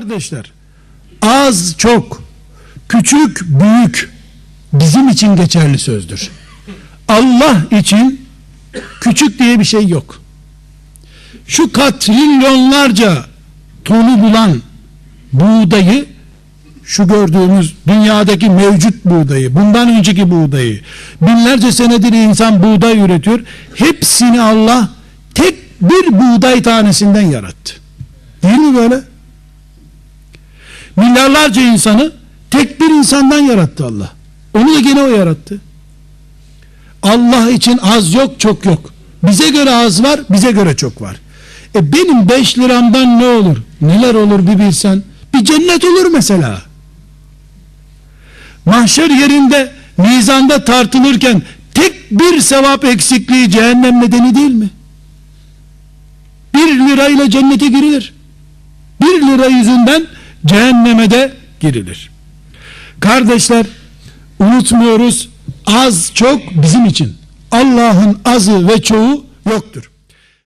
Kardeşler, az çok, küçük büyük bizim için geçerli sözdür. Allah için küçük diye bir şey yok. Şu katrilyonlarca tonu bulan buğdayı şu gördüğümüz dünyadaki mevcut buğdayı, bundan önceki buğdayı, binlerce senedir insan buğday üretiyor. Hepsini Allah tek bir buğday tanesinden yarattı. Değil mi böyle? Milyarlarca insanı tek bir insandan yarattı Allah. Onu da gene o yarattı. Allah için az yok çok yok. Bize göre az var bize göre çok var. E benim 5 liramdan ne olur? Neler olur bir bilsen. Bir cennet olur mesela. Mahşer yerinde mizanda tartılırken tek bir sevap eksikliği cehennem nedeni değil mi? Bir lirayla cennete girilir. Bir lira yüzünden cehenneme de girilir. Kardeşler unutmuyoruz az çok bizim için. Allah'ın azı ve çoğu yoktur.